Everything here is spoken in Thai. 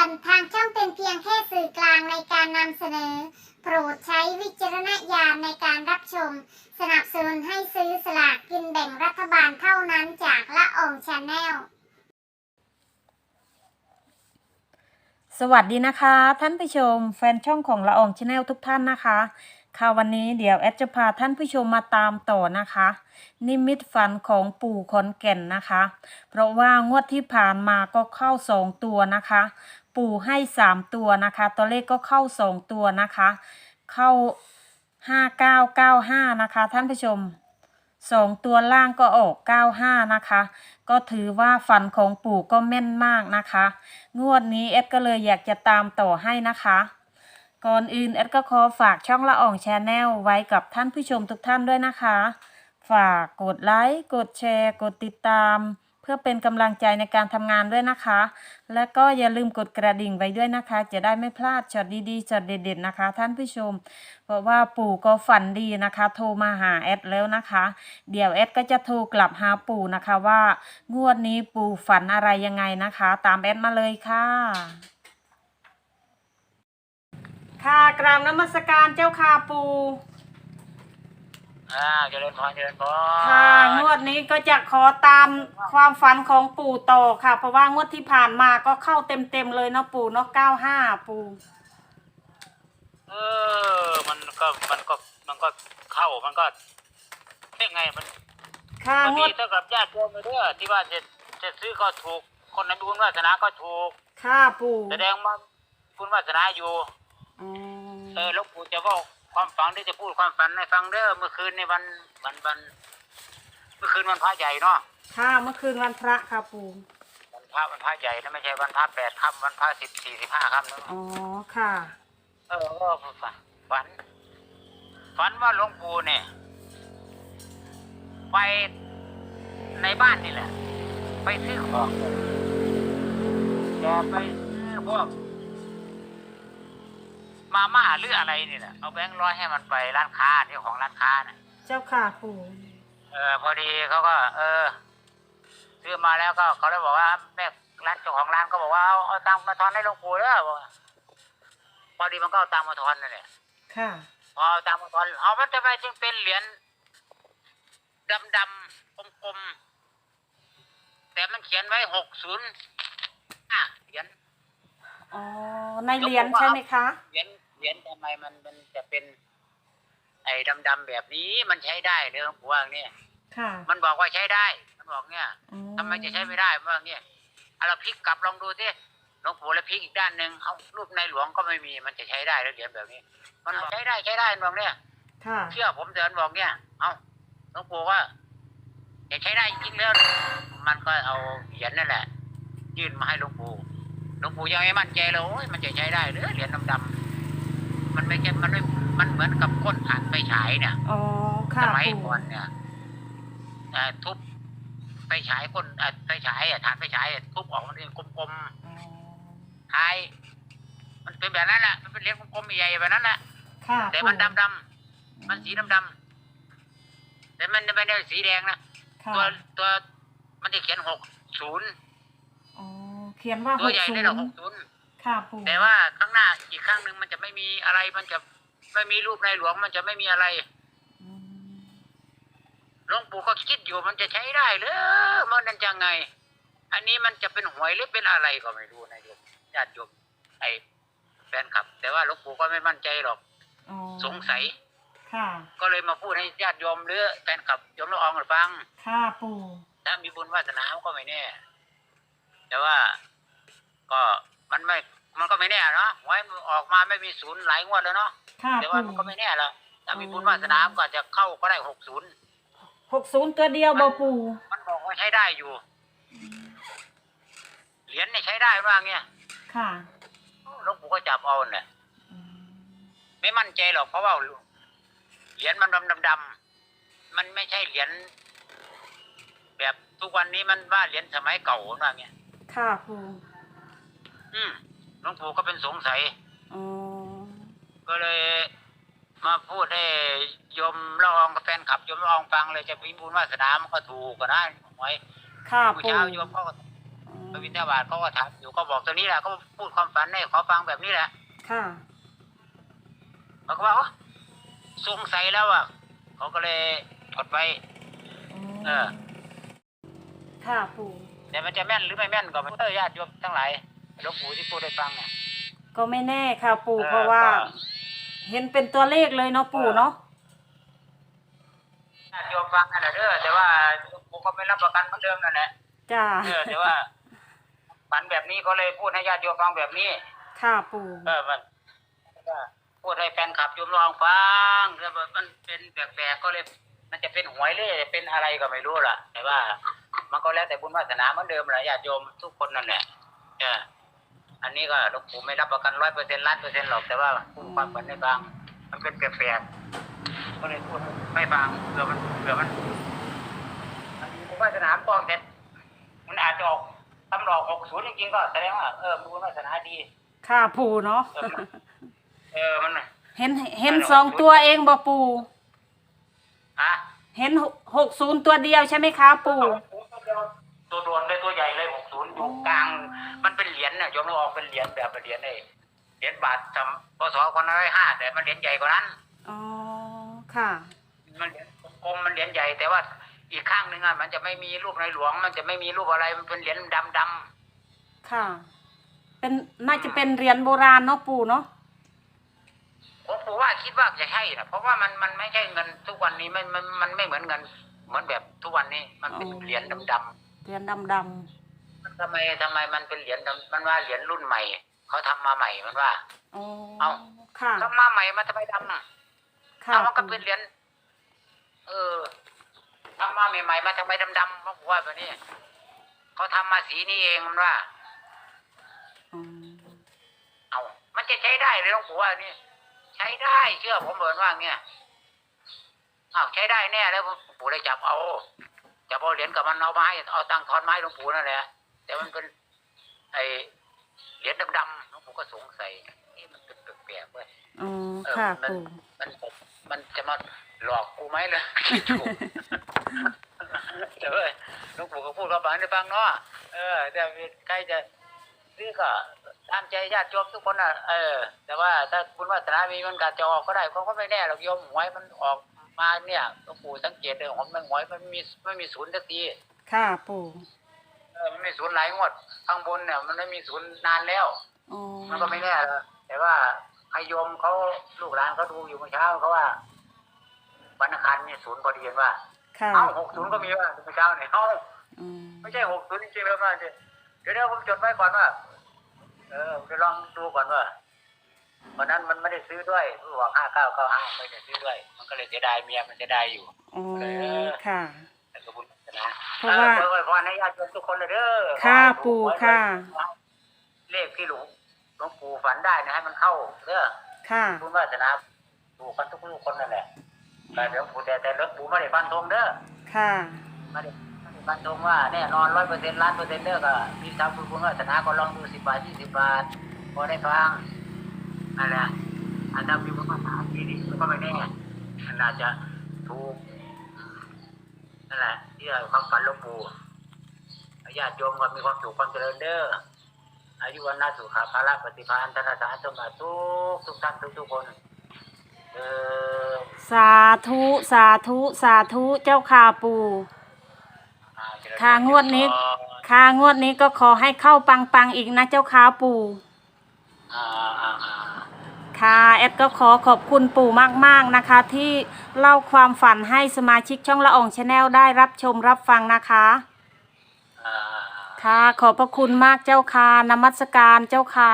อนทางช่องเป็นเพียงแค่สื่อกลางในการนำเสนอ โปรดใช้วิจารณญาณในการรับชม สนับสนุนให้ซื้อสลากกินแบ่งรัฐบาลเท่านั้นจากละอองชาแนลสวัสดีนะคะ ท่านผู้ชม แฟนช่องของละอองชาแนลทุกท่านนะคะค่ะวันนี้เดี๋ยวแอดจะพาท่านผู้ชมมาตามต่อนะคะ นิมิตฝันของปู่ขอนแก่นนะคะ เพราะว่างวดที่ผ่านมาก็เข้าสองตัวนะคะ ปู่ให้สามตัวนะคะ ตัวเลขก็เข้าสองตัวนะคะ เข้าห้าเก้าเก้าห้านะคะ ท่านผู้ชมสองตัวล่างก็ออกเก้าห้านะคะ ก็ถือว่าฝันของปู่ก็แม่นมากนะคะ งวดนี้เอ็ดก็เลยอยากจะตามต่อให้นะคะก่อนอื่นเอ็ดก็ขอฝากช่องละอ่องแชนแนลไว้กับท่านผู้ชมทุกท่านด้วยนะคะ ฝากกดไลค์ กดแชร์ กดติดตาม เพื่อเป็นกำลังใจในการทำงานด้วยนะคะ และก็อย่าลืมกดกระดิ่งไว้ด้วยนะคะ จะได้ไม่พลาดช็อตดีๆช็อตเด็ดๆนะคะ ท่านผู้ชม เพราะว่าปู่ก็ฝันดีนะคะ โทรมาหาแอดแล้วนะคะ เดี๋ยวแอดก็จะโทรกลับหาปู่นะคะว่างวดนี้ปู่ฝันอะไรยังไงนะคะ ตามแอดมาเลยค่ะ ค่ะกราบนมัสการเจ้าค่ะปู่ อ่าเจริญพรเจริญพรค่ะงวดนี้ก็จะขอตามความฝันของปู่ต่อค่ะ เพราะว่างวดที่ผ่านมาก็เข้าเต็มๆเลยเนาะปู่เนาะเก้าห้าปู่เออ มันก็มันก็มันก็เข้ามันก็ยังไงมันค่ะมันงดีวดเท่ากับญาติโยมเลยเด้อที่ว่าจะจะซื้อก็ถูก คนในบุญวาสนาก็ถูก ค่ะปู่แสดงว่าบุญวาสนาอยู่ อืมเออหลวงปู่จะบอก ความฝันที่จะพูดความฝันให้ฟังเด้อเมื่อคืนในวันวันวัน เมื่อคืนวันพระใหญ่เนาะค่ะเมื่อคืนวันพระค่ะปู่วันพระวันพระใหญ่นะไม่ใช่วันพระแปดค่ำวันพระสิบสี่สิบห้าค่ำนะอ๋อค่ะ เออเออฝันฝัน ฝันว่าหลวงปู่เนี่ย ไปในบ้านนี่แหละ ไปซื้อของแกไปซื้อพวก มาม่าหรืออะไรนี่แหละเอาแบงค์ร้อยให้มันไปร้านค้าที่ของร้านค้าน่ะ เจ้าค่ะปู่เออพอดีเขาก็ เออซื้อมาแล้วก็เขาเลยบอกว่าแม่ร้านเจ้าของร้านก็บอกว่าเอาเอาตังค์มาทอนให้หลวงปู่เด้อบอกว่าพอดีมันก็เอาตังค์มาทอนนั่นแหละค่ะ พอตามมาตอนเอามันจะไปจึงเป็นเหรียญดำดำๆกลมๆแต่มันเขียนไว้หกศูนย์ห้าเหรียญ อ๋อ ในเหรียญใช่ไหมคะ เหรียญ เหรียญทำไมมันมันจะเป็น ไอ้ดำดำๆแบบนี้มันใช้ได้เรื่องผมว่าอย่างเนี่ยค่ะมันบอกว่าใช้ได้ มันบอกเนี่ยอืทำไมจะใช้ไม่ได้มันว่าอย่างเนี่ยเอาเราพลิกกลับลองดูสิหลวงปู่แล้วพลิกอีกด้านหนึ่งเอารูปในหลวงก็ไม่มีมันจะใช้ได้แล้วเหรียญแบบนี้ มันบอกใช้ได้ใช้ได้มันบอกเนี่ย ค่ะ เชื่อผมเดินบอกเนี่ย เอาหลวงปู่ว่าอย่าใช้ได้จริงๆแล้ว มันก็เอาเหรียญนั่นแหละ ยื่นมาให้หลวงปู่ หลวงปู่ยังไม่มั่นใจเลยโอ้ยมันจะใช้ได้หรือเหรียญดำๆ มันไม่ใช่มันไม่มันเหมือนกับก้นถ่านไฟฉายเนี่ยอ๋อสค่ะมัยปู่ก่อนเนี่ยเอ่อทุบไฟฉายก้นเอ่อไฟฉายอะถ่านไฟฉายอะทุบออกมันเป็นกลมอ๋อๆท้าย มันเป็นแบบนั้นแหละมันเป็นเหรียญกลมๆใหญ่ๆแบบนั้นแหละค่ะแต่มันดำๆมันสีดำๆแต่มันไม่ได้สีแดงนะค่ะตัวตัวมันจะเขียนหกศูนย์อ๋อเขียนว่าตัหวกใหญ่ศูเลยนนะหย์กศูนย์ค่ะปู่แต่ว่าข้างหน้าอีก ม่มีอะไรมันจะไม่มีรูปในหลวงมันจะไม่มีอะไรอืมหลวงปู่ก็คิดอยู่มันจะใช้ได้หรือมันนั่นจะไง อันนี้มันจะเป็นหวยหรือเป็นอะไรก็ไม่รู้นะโยมญาติโยมไอ้แฟนคลับ แต่ว่าหลวงปู่ก็ไม่มั่นใจหรอกอ๋อสงสัยค่ะก็เลยมาพูดให้ญาติโยมหรือแฟนคลับโยมละอองฟังค่ะปู่ถ้ามีบุญวาสนาก็ไม่แน่ แต่ว่าก็มันไม่ มันก็ไม่แน่เนาะหวยมันออกมาไม่มีศูนย์หลายงวดแล้วเนาะค่ะแต่ว่าปู่มันก็ไม่แน่แล้วถ้ามีบุญวาสนามันก็อาจจะเข้าก็ได้หกศูนย์หกศูนย์ตัวเดียวบ่ปู่มันบอกว่าใช้ได้อยู่เหรียญเนี่ยใช้ได้ว่าเงี้ยค่ะหลวงปู่ก็จับเอาเนี่ยอืมไม่มั่นใจหรอกเพราะว่าเหรียญมันดำดำๆมันไม่ใช่เหรียญแบบทุกวันนี้มันว่าเหรียญสมัยเก่าว่าเงี้ย ค่ะปู่อืม หลวงปู่ก็เป็นสงสัย อ๋อ ก็เลยมาพูดให้โยมละอองกับแฟนขับโยมละอองฟังเลยจะมีบุญวาสนามันก็ถูกกันนะหวยค่ะผู้ปู่เช้าโยมเขาก็อ๋อไปบิณฑบาตเขาก็ถามอยู่ก็บอกตัวนี้แหละเขาพูดความฝันให้ขอฟังแบบนี้แหละค่ะ เขาก็ว่าอ๋อสงสัยแล้วอะเขาก็เลยจดไว้ เออ ค่ะปู่แต่มันจะแม่นหรือไม่แม่นก็ไม่เออญาติโยมทั้งหลาย หลวงปู่ที่พูดให้ฟังเนี่ย ก็ไม่แน่ค่ะปู่ออเพราะว่า ก็ เห็นเป็นตัวเลขเลยเนาะปู่เนาะญาติโยมฟังนั่นแหละเด้อแต่ว่าหลวงปู่ก็ไม่รับประกันเหมือนเดิมนั่นแหละจ้าเออแต่ว่าฝันแบบนี้ก็เลยพูดให้ญาติโยมฟังแบบนี้ ค่ะปู่เออมันก็พูดให้แฟนคลับโยมลองฟังแล้วมันเป็นแปลกๆก็เลย มันจะเป็นหวยหรือจะเป็นอะไรก็ไม่รู้ล่ะ แต่ว่า มันก็แล้วแต่บุญวาสนาเหมือนเดิมแหละญาติโยมทุกคนนั่นแหละเออ อันนี้ก็หลวงปู่ไม่รับประกันร้อยเปอร์เซ็นต์ล้านเปอร์เซ็นต์หรอกแต่ว่าพูดความฝันให้ฟัง มันเป็นแปลกๆก็เลยพูดให้ฟังเผื่อมันเผื่อมันมันมีบุญวาสนาปองแต่มันอาจจะออกตำรอกหกศูนย์จริงๆก็แสดงว่าเออบุญวาสนาดีค่ะปู่เนาะเออมันเออมันเห็นเห็นสองตัวเองบ่ปู่อะเห็นหกศูนย์ตัวเดียวใช่ไหมคะปู่ตัวโดนเลยตัวใหญ่เลยหกศูนย์อยู่กลาง ญน่ะยอมรับออกเป็นเหรียญแบบเป็นเหรียญไอ้เหรียญบาทจำพศคนละร้อยห้าแต่มันเหรียญใหญ่กว่านั้นอ๋อค่ะ มันเหรียญกลมมันเหรียญใหญ่แต่ว่าอีกข้างหนึ่งอะมันจะไม่มีรูปในหลวง มันจะไม่มีรูปอะไรมันเป็นเหรียญดำดำค่ะ เป็นน่าจะเป็นเหรียญโบราณเนาะปู่เนาะๆผมผมว่าคิดว่าจะใช่นะเพราะว่ามันมันไม่ใช่เงินทุกวันนี้มันมันมันไม่เหมือนเงิน เหมือนแบบทุกวันนี้มันเป็นเหรียญดำๆเหรียญดำด ทำไมทำไมมันเป็นเหรียญดำมันว่าเหรียญรุ่นใหม่ เขาทำมาใหม่มันว่าำอ๋อเอ้าค่ะ ทำมาใหม่มันทำไมดำอะค่ะเอามันก็ปู่เป็นเหรียญเออทำมาใหม่ๆมันทำไมดำๆมันบอกว่าแบบนี้เขาทำมาสีนี้เองมันว่าอืมเอามันจะใช้ได้เลยหลวงปู่ว่านี่ใช้ได้เชื่อผมเบิร์นว่าเงี้ยอ้าวใช้ได้แน่แล้วหลวงปู่เลยจับเอาจับเอาเหรียญกับมันเอาไม้เอาตังค์ทอนไม้หลวงปู่นั่นแหละ แต่มันเป็นไอเหรียญดำๆหลวงปู่ก็สงสัยนี่มันเป็นแปลกๆเว้ยอ๋อเออค่ะมันปู่มันมันจะมาหลอกกูไหมเลยถูกแต่เว้ยหลวงปู่ก็พูดกับฟังให้ฟังเนาะเออ แต่ใครจะซื้อก็ตามใจญาติโยมทุกคนอะเออ แต่ว่าถ้าคุณวาสนามีมันกาจะออกก็ได้เขาก็ไม่แน่หรอกโยมหวยมันออกมาเนี่ยหลวงปู่สังเกตเลยผมมันหวยมันมีไม่มีศูนย์สักทีค่ะปู่เออมันมีศูนย์หลายงวดข้างบนเนี่ย มันไม่มีศูนย์นานแล้ว อ๋อมันก็ไม่แน่หรอกแต่ว่าใครโยมเขาลูกหลานเขาดูอยู่เมื่อเช้าเขาว่าวันอังคารนี่ศูนย์พอดีเห็นว่า ค่ะเอ้าหกศูนย์ก็มีว่าเมื่อเช้าเนี่ยเอ้าอืมไม่ใช่หกศูนย์จริงๆแล้วว่าเดี๋ยวเดี๋ยวผมจดไว้ก่อนว่า เออจะลองดูก่อนว่าวันนั้นมันไม่ได้ซื้อด้วยผู้บอกห้าเก้าเก้าห้าไม่ได้ซื้อด้วย มันก็เลยเสียดายเมียมันเสียดายอยู่ อ๋อค่ะแต่ก็บุญ นะเพราะว่า เออไว้พรให้ญาติโยมทุกคนเลยเด้อค่ะ ขอให้ปู่ถูกหวยค่ะ เลขที่หลวงหลวงปู่ฝันได้นะให้มันเข้าเด้อค่ะ บุญวาสนาถูกกันทุกลูกคนนั่นแหละแต่หลวงปู่แต่แต่หลวงปู่ไม่ได้ฟันธงเด้อค่ะ ไม่ได้ไม่ได้ฟันธงว่าแน่นอนร้อยเปอร์เซ็นต์ล้านเปอร์เซ็นต์เด้อก็มีทำบุญบุญวาสนาก็ลองดูสิบบาทยี่สิบบาทพอได้ฟังนั่นแหละอันนั้นมีบุญวาสนาทีนี้มันก็ไม่แน่มันอาจจะถูก นั่นแหละที่เราความฝันหลวงปู่ญาติโยมก็มีความสุขความเจริญเด้ออายุวันนาสุขาภาระปฏิภาณธนสารสมบัติทุกทุกท่านทุกทุกๆคนเออสาธุสาธุสาธุเจ้าค่ะปู่อ่าเจริญพรค่ะงวดนี้ค่ะงวดนี้ก็ขอให้เข้าปังๆอีกนะเจ้าค่ะปู่ อ่าอ่าอ่าค่ะ แอดก็ขอขอบคุณปู่มากๆนะคะ ที่เล่าความฝันให้สมาชิกช่องละอองชาแนลได้รับชมรับฟังนะคะอ่าค่ะ ขอบพระคุณมากเจ้าค่ะนมัสการเจ้าค่ะ